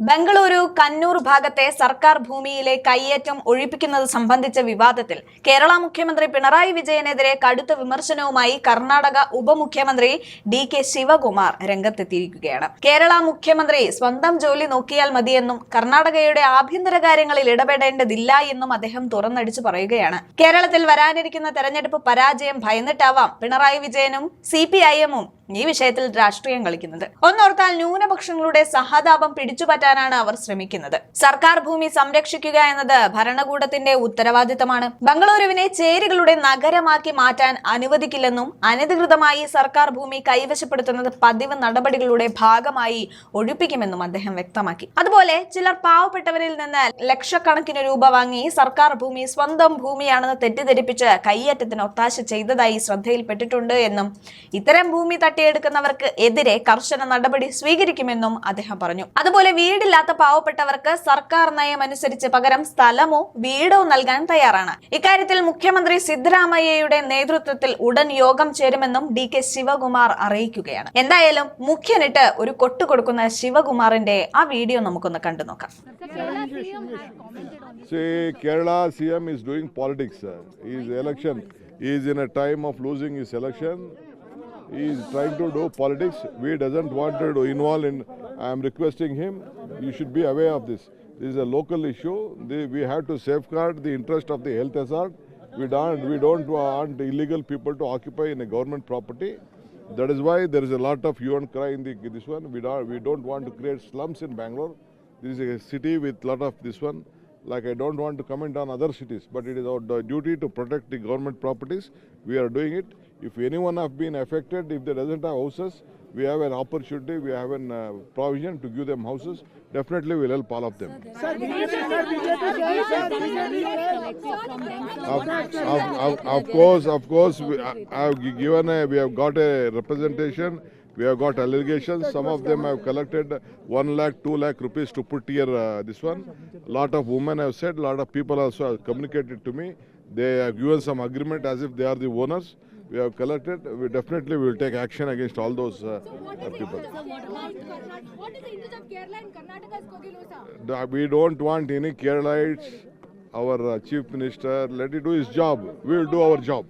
ബംഗളൂരു കണ്ണൂർ ഭാഗത്തെ സർക്കാർ ഭൂമിയിലെ കയ്യേറ്റം ഒഴിപ്പിക്കുന്നത് സംബന്ധിച്ച വിവാദത്തിൽ കേരള മുഖ്യമന്ത്രി പിണറായി വിജയനെതിരെ കടുത്ത വിമർശനവുമായി കർണാടക ഉപമുഖ്യമന്ത്രി ഡി കെ ശിവകുമാർ രംഗത്തെത്തിയിരിക്കുകയാണ്. കേരള മുഖ്യമന്ത്രി സ്വന്തം ജോലി നോക്കിയാൽ മതിയെന്നും കർണാടകയുടെ ആഭ്യന്തര കാര്യങ്ങളിൽ ഇടപെടേണ്ടതില്ല എന്നും അദ്ദേഹം തുറന്നടിച്ചു പറയുകയാണ്. കേരളത്തിൽ വരാനിരിക്കുന്ന തെരഞ്ഞെടുപ്പ് പരാജയം ഭയന്നിട്ടാവാം പിണറായി വിജയനും സി പി ഐ എമ്മും ഈ വിഷയത്തിൽ രാഷ്ട്രീയം കളിക്കുന്നത്. ഒന്നോർത്താൽ ന്യൂനപക്ഷങ്ങളുടെ സഹതാപം പിടിച്ചുപറ്റാനാണ് അവർ ശ്രമിക്കുന്നത്. സർക്കാർ ഭൂമി സംരക്ഷിക്കുക എന്നത് ഭരണകൂടത്തിന്റെ ഉത്തരവാദിത്തമാണ്. ബംഗളൂരുവിനെ ചേരികളുടെ നഗരമാക്കി മാറ്റാൻ അനുവദിക്കില്ലെന്നും അനധികൃതമായി സർക്കാർ ഭൂമി കൈവശപ്പെടുത്തുന്നത് പതിവ് നടപടികളുടെ ഭാഗമായി ഒഴിപ്പിക്കുമെന്നും അദ്ദേഹം വ്യക്തമാക്കി. അതുപോലെ ചിലർ പാവപ്പെട്ടവരിൽ നിന്ന് ലക്ഷക്കണക്കിന് രൂപ വാങ്ങി സർക്കാർ ഭൂമി സ്വന്തം ഭൂമിയാണെന്ന് തെറ്റിദ്ധരിപ്പിച്ച് കയ്യേറ്റത്തിന് ഒത്താശ ചെയ്തതായി ശ്രദ്ധയിൽപ്പെട്ടിട്ടുണ്ട് എന്നും ഇത്തരം ഭൂമി തട്ടിയെടുക്കുന്നവർക്ക് എതിരെ കർശന നടപടി സ്വീകരിക്കുമെന്നും അദ്ദേഹം പറഞ്ഞു. അതുപോലെ വീടില്ലാത്ത പാവപ്പെട്ടവർക്ക് സർക്കാർ നയമനുസരിച്ച് പകരം സ്ഥലമോ വീടോ നൽകാൻ തയ്യാറാണ്. ഇക്കാര്യത്തിൽ മുഖ്യമന്ത്രി സിദ്ധരാമയ്യയുടെ നേതൃത്വത്തിൽ ഉടൻ യോഗം ചേരുമെന്നും ഡി കെ ശിവകുമാർ അറിയിക്കുകയാണ്. എന്തായാലും മുഖ്യനിട്ട് ഒരു കൊട്ടു കൊടുക്കുന്ന ശിവകുമാറിന്റെ ആ വീഡിയോ നമുക്കൊന്ന് കണ്ടു നോക്കാം. Kerala CM M is doing politics is Kerala is in a time of election. he He is trying to do politics. We doesn't want to involve in. I am requesting him. You should be aware of this. This is a local issue. We have to safeguard the interest of the health hazard. We don't. We don't want illegal people to occupy in a government property. That is why there is a lot of hue and cry in the, this one. We don't, we don't want to create slums in Bangalore. This is a city with lot of this one. Like I don't want to comment on other cities, but it is our duty to protect the government properties. We are doing it. If anyone have been affected, if they doesn't have houses, we have an opportunity, we have an uh, provision to give them houses. Definitely we'll help all of them. Of, of, of, of course, of course, we, I, I have given a, we have got a representation. We have got allegations. Some of them have collected one lakh, two lakh rupees to put here. Uh, this one. A Lot of women have said. A lot of people also have communicated to me. They have given some agreement as if they are the owners. We have collected. We definitely will take action against all those uh, people. What is the interest of Kerala and Karnataka's Kogilosa? The- We don't want any Keralites. Our uh, chief minister, let it do his job. We will do our job.